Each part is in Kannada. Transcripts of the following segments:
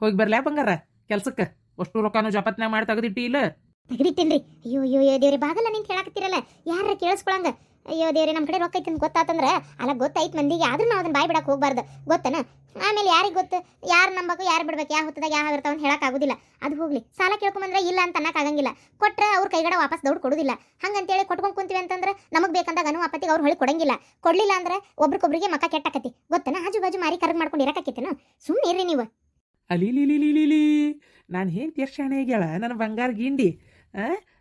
ಹೋಗಿ ಬರ್ಲ್ಯಾ ಬಂಗಾರ, ಕೆಲ್ಸಕ್ಕೆ. ಅಷ್ಟು ರೊಕ್ಕನು ಜಪತ್ನ್ಯಾಗ ಮಾಡಿ ತೆಗೆದಿಟ್ಟಿ ಇಲ್ಲ. ತೆಗೆದಿಟ್ಟಿನ್ರಿ. ಅಯ್ಯೋ ಅಯ್ಯೋ ಅಯ್ಯೋ, ದೇವ್ರಿ ಬಾಗಲ್ಲ ನಿಂತ ಹೇಳಾಕತ್ತಿರಲ್ಲ? ಯಾರ ಕೇಳಿಸ್ಕೊಳಂಗ? ಅಯ್ಯೋ, ದೇವ್ರಿ ನಮ್ಮ ಕಡೆ ರೊಕ್ಕ ಐತಿ ಅಂತ ಗೊತ್ತಾತಂದ್ರ, ಅಲ್ಲ, ಗೊತ್ತಾಯ್ತು ಮಂದಿಗೆ, ಆದ್ರೂ ನಾವು ಅದನ್ನ ಬಾಯ್ ಬಿಡಕ್ಕೆ ಹೋಗ್ಬಾರ್ದು. ಗೊತ್ತನ? ಆಮೇಲೆ ಯಾರಿಗೆ ಗೊತ್ತು? ಯಾರು ನಂಬಬೇಕು ಯಾರು ಬಿಡ್ಬೇಕು? ಯಾವ ಹೊತ್ತದಾಗ ಯಾವ ಇರ್ತಾವ ಅಂತ ಹೇಳಕ್ ಆಗುದಿಲ್ಲ. ಅದು ಹೋಗ್ಲಿ. ಸಾಲ ಕೇಳ್ಕೊಂಬಂದ್ರೆ ಇಲ್ಲ ಅಂತ ಅನ್ನಕ್ ಆಗಂಗಿಲ್ಲ. ಕೊಟ್ರೆ ಅವ್ರ ಕೈಗಡೆ ವಾಪಸ್ ದೌಡ್ ಕೊಡುದಿಲ್ಲ. ಹಂಗಂತೇಳಿ ಕೊಟ್ಕೊಂಡ್ ಕುಂತೀವಿ ಅಂತಂದ್ರೆ, ನಮಗೆ ಬೇಕಂದಾಗ ಅನು ಅಪತ್ತಿಗೆ ಅವ್ರು ಹೊಳಿ ಕೊಡಂಗಿಲ್ಲ. ಕೊಡ್ಲಿಲ್ಲ ಅಂದ್ರೆ ಒಬ್ರಿಗೊಬ್ರಿಗೆ ಮಕ್ಕ ಕೆಟ್ಟಾಕತಿ. ಗೊತ್ತನ? ಆಜು ಬಾಜು ಮಾರಿ ಕರ್ಗ್ ಮಾಡ್ಕೊಂಡು ಇರಕತ್ತೇನ ಸುಮ್ಮನೆ ಇರ್ರಿ ನೀವು. ಅಲಿಲಿಲಿಲಿಲಿಲಿ ನಾನು ಹೇಗೆ ತೀರ್ಷಾಣೆ ಆಗ್ಯಾಳ ನನ್ನ ಬಂಗಾರ ಗಿಂಡಿ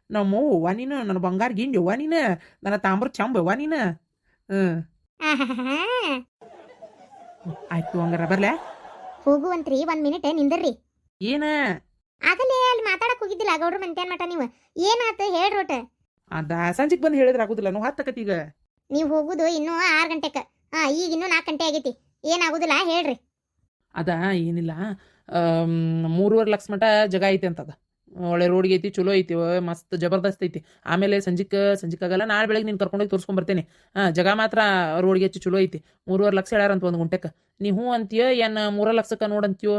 ನಮ್ಮ ಅವ್ವ ನೀನು ನನ್ನ ಬಂಗಾರ ಗಿಂಡಿ ಅವ್ವ ನೀನು ನನ್ನ ತಾಮ್ರ ಚಂಬ ಅವ್ವ ನೀನು. ಹ್ಞೂ. ಆಯ್ತು ಹಂಗಾರ ಬರ್ಲ? ಹೋಗುವಂತ್ರಿ ಒಂದ್ ಮಿನಿಟ್ ನಿಂದರ್ರಿ ಏನ? ಆಗಲೇ ಅಲ್ಲಿ ಮಾತಾಡಕ್ ಹೋಗಿದ್ದಿಲ್ಲ ಗೌಡ್ರ ಮಂತ್ಯಾನ್ ಮಠ ನೀವು. ಏನಾತ ಹೇಳ್ರೊಟ ಅದ ಸಂಜಿಕ್ ಬಂದು ಹೇಳಿದ್ರೆ ಆಗುದಿಲ್ಲ ನಾವು ಹತ್ತಕತ್ತಿ ಈಗ. ನೀವು ಹೋಗುದು ಇನ್ನೂ ಆರ್ ಗಂಟೆಕ. ಹಾ ಈಗ ಇನ್ನೂ ನಾಲ್ಕು ಗಂಟೆ ಆಗೈತಿ. ಏನಾಗುದಿಲ್ಲ ಹೇಳ್ರಿ. ಅದ ಏನಿಲ್ಲ. ಮೂರುವರೆ ಲಕ್ಷ ಮಟ ಜಗ ಐತಿ ಅಂತದ. ಒಳ್ಳೆ ರೋಡ್ಗೆ ಐತಿ, ಚಲೋ ಐತಿ ಮಸ್ತ್ ಜಬರ್ದಸ್ತ್ ಐತಿ. ಆಮೇಲೆ ಸಂಜಿಕ್ ಸಂಜಿಕಾಗಲ್ಲ ನಾಳೆ ಬೆಳಗ್ಗೆ ನೀನು ಕರ್ಕೊಂಡೋಗಿ ತೋರಿಸ್ಕೊಂಡ್ ಬರ್ತೇನೆ. ಹಾಂ, ಜಗ ಮಾತ್ರ ರೋಡ್ಗೆ ಹೆಚ್ಚು ಚಲೋ ಐತಿ. ಮೂರುವರೆ ಲಕ್ಷ ಹೇಳ್ಯಾರಂತ ಒಂದು ನೀ ಹ್ಞೂ ಅಂತೀಯೋ, ಏನು ಮೂರ ಲಕ್ಷಕ್ಕೆ ನೋಡಂತೀಯೋ?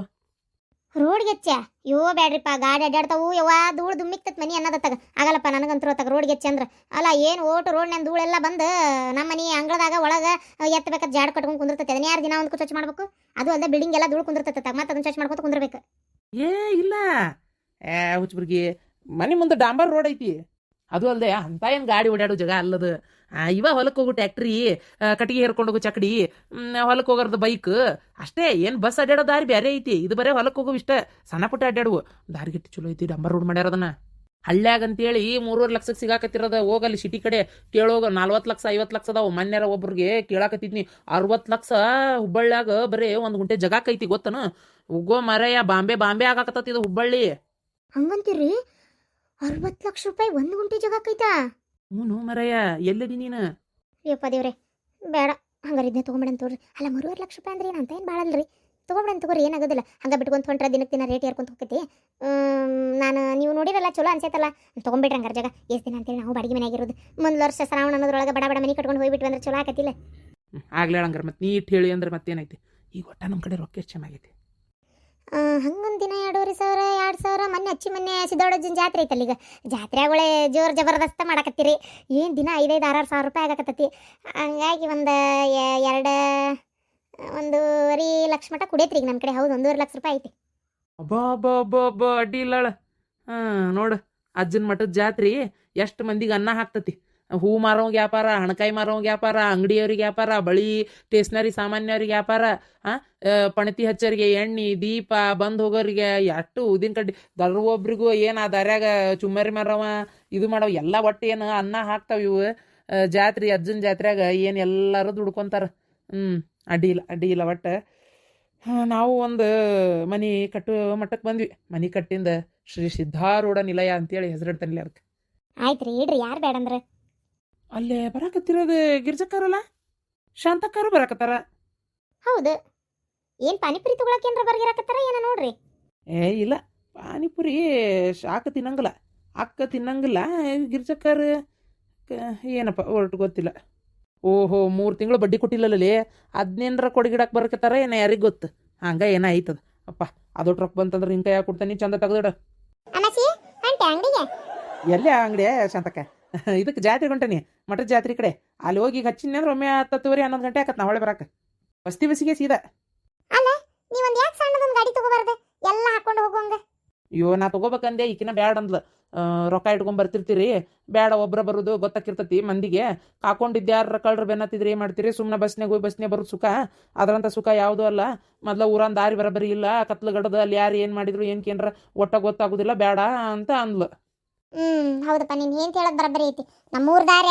ರೋಡ್ ಗೆಚ್ಚ. ಯೋ ಬ್ಯಾಡ್ರಿಪ್ಪ, ಗಾಡಿ ಅಡ್ಡಾಡ್ತಾವು ಯವ್ವ ಧೂಳು ದುಮ್ಮಿಕ್ತತ್ ಮನಿ ಅನ್ನದತ್ತಾಗ ಆಗಲ್ಲಪ್ಪ ನನಗಂತೂ ರೋಡ್ ಗೆಚ್ಚ ಅಂದ್ರ. ಅಲ್ಲ, ಏನು ಓಟು ರೋಡ್ ನನ್ ಧೂಳೆಲ್ಲ ಬಂದು ನಮ್ಮ ಮನೆ ಅಂಗಳದಾಗ ಒಳಗೆ ಎತ್ತಬೇಕಾದ ಜಾಡ್ ಕಟ್ಕೊಂಡು ಕುಂದಿರ್ತೈತೆ. ಅದನ್ನ ಯಾರು ದಿನ ಒಂದು ಸ್ವಚ್ಛ ಮಾಡಬೇಕು? ಅದು ಅಲ್ಲದೆ ಬಿಲ್ಡಿಂಗ್ ಎಲ್ಲ ಧೂಳು ಕುಂದಿರ್ತೈತೆ ಮತ್ತೆ ಅದನ್ನ ಸ್ವಚ್ಛ ಮಾಡ್ಕೊತ ಕುಂದಿರ್ಬೇಕು. ಏ, ಇಲ್ಲ. ಹುಚ್ಚಬ್ರಿಗೆ ಮನೆ ಮುಂದೆ ಡಾಂಬರ್ ರೋಡ್ ಐತಿ. ಅದು ಅಲ್ಲದೆ ಅಂತ ಏನು ಗಾಡಿ ಓಡಾಡೋ ಜಾಗ ಅಲ್ಲದು. ಇವ ಹೊಲಕ್ಕೆ ಹೋಗು ಟ್ಯಾಕ್ಟ್ರಿ ಕಟ್ಟಿಗೆ ಹೇರ್ಕೊಂಡು ಹೋಗು ಚಕಡಿ ಹೊಲಕ್ಕೆ ಹೋಗೋರ್ದು ಬೈಕ್. ಅಷ್ಟೇ, ಏನು ಬಸ್ ಅಡ್ಡಾಡೋ ದಾರಿ ಬೇರೆ ಐತಿ. ಇದು ಬರೇ ಹೊಲಕ್ಕೆ ಹೋಗು ಇಷ್ಟ. ಸಣ್ಣ ಪುಟ್ಟ ಅಡ್ಡಾಡುವು ದಾರಿ ಗಿಟ್ಟಿ ಚಲೋ ಐತಿ, ಡಂಬರ್ ರೋಡ್ ಮಾಡ್ಯಾರ ಅದನ್ನ. ಹಳ್ಳ್ಯಾಗ ಅಂತೇಳಿ ಮೂರುವರೆ ಲಕ್ಷಕ್ಕೆ ಸಿಗಾಕತ್ತಿರೋದ. ಹೋಗಲ್ಲಿ ಸಿಟಿ ಕಡೆ ಕೇಳೋಗ ನಲ್ವತ್ತು ಲಕ್ಷ, ಐವತ್ತು ಲಕ್ಷ ಅದಾವ. ಮೊನ್ನೆರ ಒಬ್ರಿಗೆ ಕೇಳಾಕತ್ತಿದ್ನಿ. ಅರವತ್ತು ಲಕ್ಷ ಹುಬ್ಬಳ್ಳಿಯಾಗ ಬರೀ ಒಂದು ಗುಂಟೆ ಜಗಾಕೈತಿ ಗೊತ್ತನ? ಉಗೋ ಮರೆಯ ಬಾಂಬೆ ಬಾಂಬೆ ಆಗಾಕತ್ತತಿ ಇದು ಹುಬ್ಬಳ್ಳಿ. ಹಂಗಂತೀರಿ? ಅರವತ್ತು ಲಕ್ಷ ರೂಪಾಯಿ ಒಂದು ಗುಂಟೆ ಜಗಾಕೈತಾ ಹ್ಞೂ ಮರಯ್ಯ ಎಲ್ಲದಿ ನೀನು? ಯಪ್ಪ ದೇವ್ರೆ ಬೇಡ ಹಂಗಾರೆ ಇದನ್ನೇ ತೊಗೊಂಬಿಡಂತ ತೋರಿ ಅಲ್ಲ ಮೂರುವರೆ ಲಕ್ಷ ರೂಪಾಯಿ ಅಂದ್ರೆ ಏನು ಅಂತ ಏನು ಭಾಳಲ್ರಿ ತೊಗೊಂಬಿಡಂತ ತಗೋರಿ ಏನಾಗೋದಿಲ್ಲ. ಹಂಗೆ ಬಿಟ್ಕೊಂಡು ಹೊಂಟ್ರೆ ದಿನಕ್ಕೆ ದಿನ ರೇಟ್ ಏರ್ಕೊಂತ ಹೋಗ್ತೈತಿ. ನಾನು ನೀವು ನೋಡಿರಲ್ಲ ಚಲೋ ಅನ್ಸೈತಲ್ಲ? ತೊಗೊಂಬಿಡ್ರಿ ಹಂಗಾರ ಜಾಗ. ಎಷ್ಟು ದಿನ ಅಂತೇಳಿ ನಾವು ಬಾಡಿಗೆ ಮನೆಯಾಗಿರೋದು ಮುಂದೆ ವರ್ಷ ಶ್ರಾವಣ ಅನ್ನೋದ್ರೊಳಗೆ ಬಡ ಬಡ ಮನೆ ಕಟ್ಕೊಂಡು ಹೋಗ್ಬಿಟ್ವಿ ಅಂದ್ರೆ ಚಲೋ ಆಗತ್ತಿಲ್ಲ ಆಗ್ಲೇ ಹಂಗಾರ ಮತ್ತೆ ನೀಟ್ ಹೇಳಿ ಅಂದ್ರೆ ಮತ್ತೇನೈತಿ? ಈಗ ಒಟ್ಟ ನಮ್ಮ ಕಡೆ ರೊಕ್ಕ ಎಷ್ಟು ಚೆನ್ನಾಗೈತಿ ಹಂಗೊಂದು ದಿನ ಎರಡೂವರೆ ಸಾವಿರ, ಎರಡು ಸಾವಿರ, ಮೊನ್ನೆ ಹಚ್ಚಿ ಮೊನ್ನೆ ಸಿದ್ದೋಡಜ್ಜನ ಜಾತ್ರೆ ಐತಲ್ಲ ಈಗ. ಜಾತ್ರೆಗಳೇ ಜೋರು ಜಬರ್ದಸ್ತ ಮಾಡಕತ್ತೀರಿ. ಏನು ದಿನ ಐದೈದು, ಆರಾರು ಸಾವಿರ ರೂಪಾಯಿ ಆಗಕತ್ತತಿ. ಹಂಗಾಗಿ ಒಂದು ಎರಡು, ಒಂದೂವರೆ ಲಕ್ಷ ಮಟ್ಟ ಕುಡಿಯತ್ರಿ ಈಗ ನನ್ನ ಕಡೆ. ಹೌದು, ಒಂದೂವರೆ ಲಕ್ಷ ರೂಪಾಯಿ ಐತಿ. ಅಬ್ಬಾ ಅಬ್ಬಾ ಅಬ್ಬಾ ಅಬ್ಬಾ, ಅಡ್ಡಿ ಹಾಂ, ನೋಡು, ಅಜ್ಜನ ಮಠದ ಜಾತ್ರೆ ಎಷ್ಟು ಮಂದಿಗೆ ಅನ್ನ ಹಾಕ್ತತಿ. ಹೂ ಮಾರೋ ವ್ಯಾಪಾರ, ಹಣಕಾಯಿ ಮಾರೋ ವ್ಯಾಪಾರ, ಅಂಗಡಿಯವ್ರಿಗೆ ವ್ಯಾಪಾರ, ಬಳಿ ಸ್ಟೇಷ್ನರಿ ಸಾಮಾನ್ಯವ್ರಿಗೆ ವ್ಯಾಪಾರ ಹಾಂ ಪಣತಿ ಹಚ್ಚರಿಗೆ ಎಣ್ಣೆ, ದೀಪ, ಬಂದು ಹೋಗೋರಿಗೆ ಎಷ್ಟು ಉದಿನ ಕಡ್ಡಿ. ದರ್ವೊಬ್ರಿಗೂ ಏನು ಆ ದಾರ್ಯಾಗ ಚುಮ್ಮರಿ ಮಾರವ, ಇದು ಮಾಡವ, ಎಲ್ಲ ಒಟ್ಟು ಏನು ಅನ್ನ ಹಾಕ್ತಾವ ಇವು ಜಾತ್ರೆ, ಅಜ್ಜನ ಜಾತ್ರೆಯಾಗ ಏನು ಎಲ್ಲರೂ ದುಡ್ಕೊಂತಾರ. ಹ್ಞೂ ಅಡ್ಡಿ ಇಲ್ಲ ಅಡ್ಡಿ ಇಲ್ಲ ಒಟ್ಟು. ನಾವು ಒಂದು ಮನೆ ಕಟ್ಟು ಮಟ್ಟಕ್ಕೆ ಬಂದ್ವಿ. ಮನೆ ಕಟ್ಟಿಂದ ಶ್ರೀ ಸಿದ್ಧಾರೂಢ ನಿಲಯ ಅಂತೇಳಿ ಹೆಸರಿಡ್ತಾನಿಲ್ಲ ಅದಕ್ಕೆ ಆಯ್ತು ರೀ ಇಡ್ರಿ, ಯಾರು ಬೇಡಂದ್ರೆ ಅಲ್ಲೇ ಬರಾಕತ್ತಿರೋದು ಗಿರ್ಜಕ್ಕಾರಲ್ಲ? ಶಾಂತಕ್ಕಾರು ಬರಾಕತ್ತಾರ? ಹೌದು. ಏನ್ ಪಾನಿಪುರಿ ತಗೊಳಕ್ ಏನ್ರ ಬರ್ಗಿರಾಕತ್ತಾರ ಏನ ನೋಡ್ರಿ? ಏ ಇಲ್ಲ. ಪಾನಿಪುರಿ ಶಾಖ ತಿನ್ನಂಗಿಲ್ಲ. ಅಕ್ಕ ತಿನ್ನಂಗಿಲ್ಲ. ಗಿರ್ಜಕ್ಕಾರ ಏನಪ್ಪ ಹೊರಟು ಗೊತ್ತಿಲ್ಲ. ಓಹೋ ಮೂರು ತಿಂಗಳು ಬಡ್ಡಿ ಕೊಟ್ಟಿಲ್ಲಲ್ಲಿ ಹದಿನೇನರ ಕೊಡಗಿಡಕ್ಕೆ ಬರಕತ್ತಾರ ಏನೋ ಯಾರಿಗೆ ಗೊತ್ತು? ಹಂಗ ಏನೋ ಆಯ್ತದ ಅಪ್ಪ ಅದು ಟ್ರಕ್ ಬಂತಂದ್ರೆ ನಿನ್ ಕೈಯಾಗ ಕೊಡ್ತಾನೆ ಚಂದ ತೆಗೆದಿಡ. ಎಲ್ಲೇ ಅಂಗಡಿ ಶಾಂತಕ್ಕ? ಇದಕ್ಕೆ ಜಾತ್ರೆ ಹೊಂಟನಿ ಮಠದ ಜಾತ್ರೆ ಕಡೆ. ಅಲ್ಲಿ ಹೋಗಿ ಈಗ ಹಚ್ಚಿನಿ ಅಂದ್ರೆ ಒಮ್ಮೆ ಹತ್ತುವರೆ ಹನ್ನೊಂದು ಗಂಟೆ ಆಕತ್ ನಾ ಹೊಳೆ ಬರಾಕ. ಬಸ್ತಿ ಬಸ್ಸಿಗೆ ಸೀದಾ. ನೀವೊಂದು ಯಾಕೆ ಸಣ್ಣದೊಂದು ಗಾಡಿ ತಗೋಬಾರ್ದು? ಎಲ್ಲ ಹಾಕೊಂಡು ಹೋಗುವಂಗ ಅಯ್ಯೋ ನಾ ತಗೋಬೇಕಂದೆ ಈಕಿನ ಬ್ಯಾಡ ಅಂದ್ಲು. ರೊಕ್ಕ ಇಟ್ಕೊಂಡ್ ಬರ್ತಿರ್ತೀರಿ. ಬ್ಯಾಡ ಒಬ್ರ ಬರೋದು ಗೊತ್ತಾಕಿರ್ತತಿ ಮಂದಿಗೆ. ಕಾಕೊಂಡಿದ್ದ ಯಾರ ಕಳ್ರ ಬೆನ್ನತ್ತಿದ್ರಿ ಏನ್ ಮಾಡ್ತೀರಿ? ಸುಮ್ಮನೆ ಬಸ್ನಾಗ ಹೋಗಿ ಬಸ್ನೇ ಬರೋದು ಸುಖ. ಅದರಂತ ಸುಖ ಯಾವುದೂ ಅಲ್ಲ. ಮೊದ್ಲ ಊರನ್ ದಾರಿ ಬರಬರಿ ಇಲ್ಲ. ಕತ್ಲು ಗಡದ ಅಲ್ಲಿ ಯಾರು ಏನು ಮಾಡಿದ್ರು ಏನ್ ಕೇಂದ್ರ ಒಟ್ಟ ಗೊತ್ತಾಗುದಿಲ್ಲ. ಬ್ಯಾಡ ಅಂತ ಅಂದ್ಲು. ಹ್ಮ್ ಹೌದಪ್ಪ ನೀನ್ ಏನ್ ಹೇಳೋದ್ ಬರಬರಿ ಐತಿ. ನಮ್ಮೂರ್ ದಾರ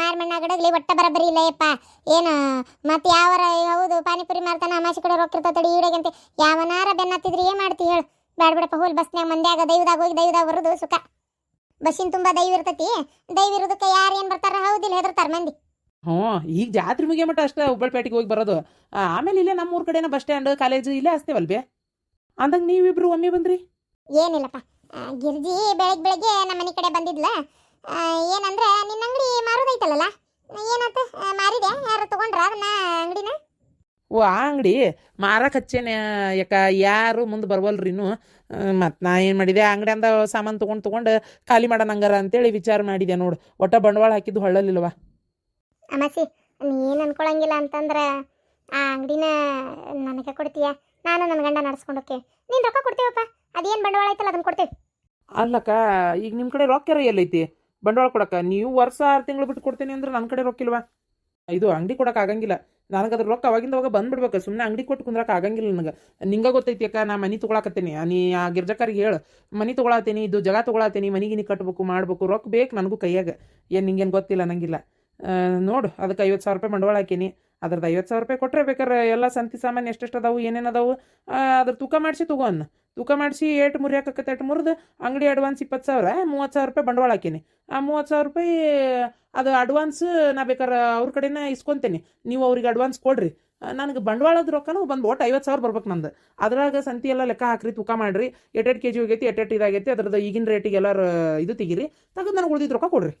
ಮಾರ್ಮಣ್ಣ ಗಡಗ್ಲಿ ಒಟ್ಟ ಬರಬರಿ ಇಲ್ಲ ಯಪ್ಪ. ಏನ ಮತ್ತೆ ಯಾವರ ಹೌದು ಪಾನಿಪುರಿ ಮಾರ್ತಾನ ಅಮಾಸಿ ಕಡೆ ತಡಿ ಈಡಗಂತೆ ಯಾವನಾರ ಬೆನ್ನತ್ತಿದ್ರಿ ಏನ್ ಮಾಡ್ತಿ ಹೇಳು. ಬ್ಯಾಡ್ಬಿಡಪ್ಪ ಹೋಲ್ ಬಸ್ನ್ಯಾಗ ಮಂದ್ಯಾಗ ದೈವದಾಗ ಹೋಗಿ ದೈವದಾಗ ಬರೋದು ಸುಖ. ಬಸ್ಸಿನ ತುಂಬಾ ದೈವ ಇರ್ತೈತಿ. ದೈವ ಇರೋದಕ್ಕೆ ಯಾರು ಏನು ಬರ್ತಾರ? ಹೌದಿಲ್ಲ ಹೆದರ್ತಾರ ಮಂದಿ. ಹ್ಞೂ ಈಗ ಜಾತ್ರೆ ಮುಗಿಯ ಮಟ್ಟ ಅಷ್ಟೇ ಹುಬ್ಬಳ್ಳಿಪೇಟೆಗೆ ಹೋಗಿ ಬರೋದು. ಆಮೇಲೆ ಇಲ್ಲೇ ಊರ್ ಕಡೆನ ಬಸ್ ಸ್ಟ್ಯಾಂಡ್ ಕಾಲೇಜು ಇಲ್ಲೇ ಹಚ್ತೇವಲ್ ಬೇ ಅಂದಂಗ ನೀವಿಬ್ರು ಒಮ್ಮೆ ಬಂದ್ರಿ? ಏನಿಲ್ಲಪ್ಪ ಗಿರ್ಜಿ ಬೆಳಗ್ಗೆ ಬೆಳಗ್ಗೆ ನಮ್ಮ ಮನೆ ಕಡೆ ಬಂದಿದ್ಲ. ಏನಂದ್ರೆ ನಿನ್ನ ಅಂಗಡಿ ಮಾರೋದೈತಲ್ಲ ಏನಾತ? ಮಾರಿದೆ ಯಾರು ತಗೊಂಡ್ರ ಅದನ್ನ ಅಂಗಡಿನ? ಓ ಆ ಅಂಗಡಿ ಮಾರಕ್ಕೆ ಹಚ್ಚೇನೆ ಯಾಕ? ಯಾರು ಮುಂದೆ ಬರ್ವಲ್ರಿ ಇನ್ನು. ಮತ್ತು ನಾ ಏನು ಮಾಡಿದೆ? ಅಂಗಡಿಯಿಂದ ಸಾಮಾನು ತೊಗೊಂಡು ತೊಗೊಂಡು ಖಾಲಿ ಮಾಡೋಣ ಹಂಗಾರ ಅಂತೇಳಿ ವಿಚಾರ ಮಾಡಿದೆ ನೋಡು. ಒಟ್ಟ ಬಂಡವಾಳ ಹಾಕಿದ್ದು ಹೊಳ್ಳಲಿಲ್ವ ಅಮಾಸಿ ನೀನು ಅನ್ಕೊಳಂಗಿಲ್ಲ ಅಂತಂದ್ರೆ ಆ ಅಂಗಡಿನ ನನಗೆ ಕೊಡ್ತೀಯ? ನಾನು ನನ್ನ ಗಂಡ ನಡ್ಸ್ಕೊಂಡು ಹೋಗ್ತೀವಿ ನೀನು ರೊಕ್ಕ ಕೊಡ್ತೀವಪ್ಪ. ಅದೇನು ಬಂಡವಾಳ ಐತಲ್ಲ ಅದನ್ನ ಕೊಡ್ತೀವಿ? ಅಲ್ಲಕ್ಕ ಈಗ ನಿಮ್ಮ ಕಡೆ ರೊಕ್ಕ ಎಲ್ಲೈತಿ ಬಂಡವಾಳ ಕೊಡಕ್ಕ. ನೀವು ವರ್ಷ ಆರು ತಿಂಗಳು ಬಿಟ್ಟು ಕೊಡ್ತೀನಿ ಅಂದ್ರೆ ನನ್ನ ಕಡೆ ರೊಕ್ಕ ಇಲ್ವಾ? ಇದು ಅಂಗಡಿ ಕೊಡಕ್ಕೆ ಆಗಂಗಿಲ್ಲ. ನನಗೆ ಅದ್ರ ರೊಕ್ಕ ಅವಾಗಿಂದ ಅವಾಗ ಬಂದ್ಬಿಡ್ಬೇಕು. ಸುಮ್ಮನೆ ಅಂಗಡಿ ಕೊಟ್ಟು ಕುಂದ್ರಕ್ಕೆ ಆಗಂಗಿಲ್ಲ ನನಗೆ. ನಿಂಗೆ ಗೊತ್ತೈತಿ ಅಕ್ಕ ನಾ ಮನೆ ತೊಗೊಳಕತ್ತೀನಿ. ನೀ ಆ ಗಿರ್ಜಕಾರಿಗೆ ಹೇಳು. ಮನೆ ತೊಗೊಳತ್ತೀನಿ ಇದು ಜಗ ತೊಗೊಳತ್ತೀನಿ ಮನೆಗಿನಿ ಕಟ್ಬೇಕು ಮಾಡ್ಬೇಕು. ರೊಕ್ಕ ಬೇಕು ನನಗೂ ಕೈಯಾಗ. ಏನು ನಿಂಗೇನು ಗೊತ್ತಿಲ್ಲ ನಂಗಿಲ್ಲ. ಆ, ನೋಡು ಅದಕ್ಕೆ ಐವತ್ತು ಸಾವಿರ ರೂಪಾಯಿ ಬಂಡವಾಳ ಹಾಕೀನಿ. ಅದ್ರದ್ದು ಐವತ್ತು ಸಾವಿರ ರೂಪಾಯಿ ಕೊಟ್ಟರೆ ಬೇಕಾರೆ ಎಲ್ಲ ಸಂತಿ ಸಾಮಾನು ಎಷ್ಟೆಷ್ಟು ಅದಾವು ಏನೇನು ಅದಾವು ಅದ್ರ ತೂಕ ಮಾಡಿಸಿ ಅನ್ನ ತೂಕ ಮಾಡಿಸಿ ಏಟು ಮುರಿಯಾಕತ್ತೆ ಎಟ್ ಮುರಿದು ಅಂಗಡಿ ಅಡ್ವಾನ್ಸ್ ಇಪ್ಪತ್ತು ಸಾವಿರ ಮೂವತ್ತು ಸಾವಿರ ರೂಪಾಯಿ ಬಂಡವಾಳ ಹಾಕೀನಿ. ಆ ಮೂವತ್ತು ಸಾವಿರ ರೂಪಾಯಿ, ಅದು ಅಡ್ವಾನ್ಸ್ ನಾ ಬೇಕಾರೆ ಅವ್ರ ಕಡೆನೇ ಇಸ್ಕೊತೀನಿ. ನೀವು ಅವ್ರಿಗೆ ಅಡ್ವಾನ್ಸ್ ಕೊಡ್ರಿ. ನನಗೆ ಬಂಡವಾಳದ ರೊಕ್ಕನೂ ಬಂದು ಒಟ್ಟು ಐವತ್ತು ಸಾವಿರ ಬರ್ಬೇಕು ನಂದು. ಅದ್ರಾಗ ಸಂತಿ ಎಲ್ಲ ಲೆಕ್ಕ ಹಾಕ್ರಿ, ತೂಕ ಮಾಡ್ರಿ. ಎಟ್ ಕೆ ಜಿ ಹೋಗೈತಿ ಎಟ್ಟೆಟ್ಟು ಇದಾಗೈತಿ ಅದ್ರದ್ದು ಈಗಿನ ರೇಟಿಗೆ ಎಲ್ಲರ, ಇದು ತೆಗೀರಿ. ತಗದು ನನಗೆ ಉಳಿದಿದ್ದು ರೊಕ್ಕ ಕೊಡ್ರಿ.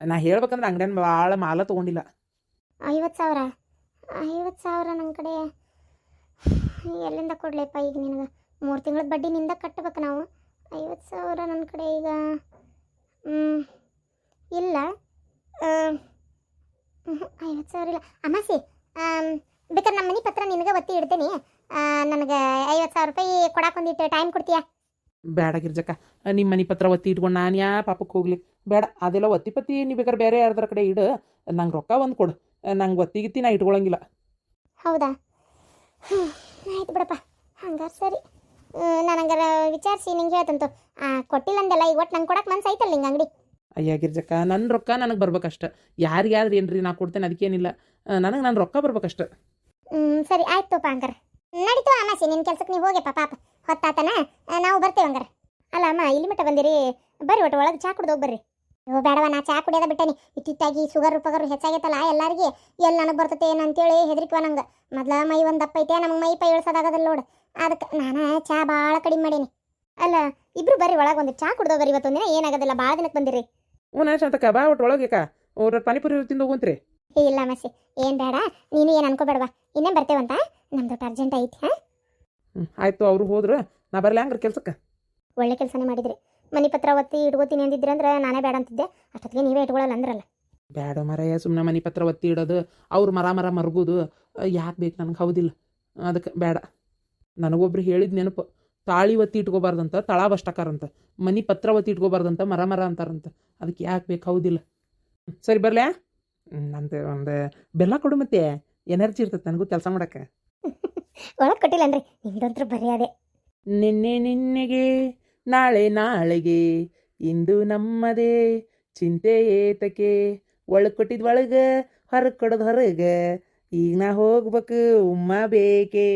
ನಾ ಹೇಳ್ಬೇಕಂದ್ರೆ ಅಂಗಡಿಯನ್ನು ಭಾಳ ಮಾಲ ತೊಗೊಂಡಿಲ್ಲ. ಐವತ್ತು ಸಾವಿರ? ಐವತ್ತು ಸಾವಿರ ನನ್ನ ಕಡೆ. ಎಲ್ಲಿಂದ ಕೊಡ್ಲೇಪ್ಪ ಈಗ ನಿನಗೆ? ಮೂರು ತಿಂಗಳ ಬಡ್ಡಿ ನಿಂದ ಕಟ್ಟಬೇಕು ನಾವು. ಐವತ್ತು ಸಾವಿರ ನನ್ನ ಕಡೆ ಈಗ. ಇಲ್ಲ. ಐವತ್ತು ಸಾವಿರ ಇಲ್ಲ. ಅಮಾಸಿ ಬೇಕಾದ್ರೆ ನಮ್ಮ ಮನೆ ಪತ್ರ ನಿನಗೆ ಒತ್ತಿ ಇಡ್ತೇನೆ. ನನಗೆ ಐವತ್ತು ಸಾವಿರ ರೂಪಾಯಿ ಕೊಡಾಕೊಂದಿಟ್ಟು ಟೈಮ್ ಕೊಡ್ತೀಯಾ? ಬೇಡ ಗಿರ್ಜಕ್ಕ. ನಿಮ್ಮ ಮನೆ ಪತ್ರ ಒತ್ತಿ ಇಟ್ಕೊಂಡು ನಾನು ಯಾ ಪಾಪಕ್ಕೆ ಹೋಗ್ಲಿ. ಬೇಡ, ಅದೆಲ್ಲ ಒತ್ತಿ ಪತ್ತಿ ನೀವು ಬೇಕಾದ್ರೆ ಬೇರೆ ಯಾರ್ದಾರ ಕಡೆ ಇಡು. ನಂಗೆ ರೊಕ್ಕ ಒಂದು ಕೊಡು. ನಂಗೆ ಗೊತ್ತಿಗಿತ್ತಿ ನಾ ಇಟ್ಕೊಳಂಗಿಲ್ಲ. ಹೌದಾ? ಹ್ಞೂ ಆಯ್ತು ಬಿಡಪ್ಪ. ಹಂಗಾರೆ ಸರಿ. ನಾನು ಹಂಗಾರ ವಿಚಾರಿಸಿ ನಿಂಗೆ ಹೇಳ್ತಂತು ಕೊಟ್ಟಿಲ್ಲ ಅಂದೆಲ್ಲ ಈಗ ಒಟ್ಟು ನಂಗೆ ಕೊಡಕ್ಕೆ ಮನ್ಸು ಐತಲ್ಲ ನಿಂಗೆ ಅಂಗಡಿ? ಅಯ್ಯ ಗಿರ್ಜಕ್ಕ ನನ್ನ ರೊಕ್ಕ ನನಗೆ ಬರ್ಬೇಕಷ್ಟ. ಯಾರಿಗಾದ್ರೂ ಏನ್ರಿ ನಾ ಕೊಡ್ತೇನೆ ಅದಕ್ಕೇನಿಲ್ಲ ನನಗೆ ನನ್ನ ರೊಕ್ಕ ಬರ್ಬೇಕಷ್ಟ. ಹ್ಞೂ ಸರಿ ಆಯ್ತುಪ್ಪ ಹಂಗಾರ. ನಡೀತು ಅಮಾಸಿ ನಿನ್ನ ಕೆಲ್ಸಕ್ಕೆ ನೀವು ಹೋಗ್ಯಪ್ಪ ಪಾಪ. ಹೊತ್ತಾತನ ನಾವು ಬರ್ತೇವೆ ಹಂಗಾರ. ಅಲ್ಲ ಅಮ್ಮ ಇಲ್ಲಿ ಮಟ್ಟ ಬಂದಿರಿ? ಬರ್ರಿ ಒಟ್ಟು ಒಳಗೆ ಚಾ ಕುಡ್ದು ಬರ್ರಿ. ಅಯ್ಯೋ ಬೇಡವ ನಾ ಚಾ ಕುಡಿಯೋದ ಬಿಟ್ಟೇನಿ. ಇತ್ತಿತ್ತಾಗಿ ಶುಗರ್ ಪಗರ್ ಹೆಚ್ಚಾಗೈತಲ್ಲ ಎಲ್ಲರಿಗೆ. ಎಲ್ಲಿ ನನಗೆ ಬರ್ತತೆ ಏನು ಅಂತೇಳಿ ಹೆದರಿಕವ ನಂಗೆ. ಮೊದ್ಲ ಮೈ ಒಂದು ದಪ್ಪ ಐತೆ ನಮಗೆ ಮೈ ಪೈ ಇಳಿಸೋದಾಗದಲ್ಲ ನೋಡು. ಅದಕ್ಕೆ ನಾನು ಚಾ ಭಾಳ ಕಡಿಮೆ ಮಾಡೀನಿ. ಅಲ್ಲ ಇಬ್ರು ಬರ್ರಿ ಒಳಗೆ ಒಂದು ಚಾ ಕುಡ್ದೋಗ್ರಿ ಇವತ್ತು ಇವತ್ತೊಂದಿನ ಏನಾಗೋದಿಲ್ಲ ಭಾಳ ದಿನಕ್ಕೆ ಬಂದಿರಿ. ಹ್ಞೂ ಶಾಂತಕ್ಕ ಬಾ ಒಟ್ಟು ಒಳಗೆ ಅವ್ರ ಪಾನಿಪುರಿ ತಿಂದು ಹೋಗುವಂತ್ರಿ. ಇಲ್ಲ ಮಸಿ ಏನು ಬೇಡ ನೀನು ಏನು ಅನ್ಕೋಬೇಡವಾ. ಇನ್ನೇ ಬರ್ತೇವಂತ? ನಮ್ದು ಅರ್ಜೆಂಟ್ ಐತಿ ಹಾಂ ಆಯಿತು ಅವರು ಹೋದ್ರು. ನಾ ಬರಲ್ಲ ಹಂಗ್ರೆ ಕೆಲ್ಸಕ್ಕೆ? ಒಳ್ಳೆ ಕೆಲಸನೇ ಮಾಡಿದ್ರಿ. ಮನೆ ಪತ್ರ ಒತ್ತಿ ಇಟ್ಕೋತೀನಿ ಅಂದಿದ್ರೆ ಅಂದ್ರೆ ನಾನೇ ಬೇಡ ಅಂತಿದ್ದೆ. ಅಷ್ಟೊತ್ತಿಗೆ ನೀವೇ ಇಟ್ಕೊಳ್ಳಲ್ಲ ಅಂದ್ರಲ್ಲ. ಬೇಡ ಮರಯ ಸುಮ್ಮನೆ ಮನೆ ಪತ್ರ ಒತ್ತಿ ಇಡೋದು ಅವ್ರು ಮರ ಮರ ಮರಗೋದು ಯಾಕೆ ಬೇಕು ನನಗೆ ಹೌದಿಲ್ಲ. ಅದಕ್ಕೆ ಬೇಡ. ನನಗೊಬ್ರು ಹೇಳಿದ ನೆನಪು ತಾಳಿ ಒತ್ತಿ ಇಟ್ಕೋಬಾರ್ದಂತ ತಳ ಬಷ್ಟಕಾರಂತ ಮನೆ ಪತ್ರ ಒತ್ತಿ ಇಟ್ಕೋಬಾರ್ದಂತ ಮರ ಮರ ಅಂತಾರಂತ. ಅದಕ್ಕೆ ಯಾಕೆ ಬೇಕು ಹೌದಿಲ್ಲ. ಸರಿ ಬರಲೇ? ನಂದು ಒಂದು ಬೆಲ್ಲ ಕೊಡು ಮತ್ತೆ. ಎನರ್ಜಿ ಇರ್ತೈತೆ ನನಗೂ ಕೆಲಸ ಮಾಡಕ್ಕೆ. ಒಳಗೆ ಕೊಟ್ಟಿಲ್ಲನ್ರಿ ನಿಮ್ದಂತ್ರ ಬರೀ ಅದೇ ನಿನ್ನೆ ನಿನ್ನೆಗೆ ನಾಳೆ ನಾಳೆಗೆ. ಇಂದು ನಮ್ಮದೇ ಚಿಂತೆ ಏತಕೆ ಒಳಗೆ ಕೊಟ್ಟಿದ್ ಒಳಗೆ ಹೊರಗೆ ಕೊಡೋದು ಹೊರಗೆ. ಈಗ ನಾ ಹೋಗ್ಬೇಕು, ಉಮ್ಮ ಬೇಕೆ?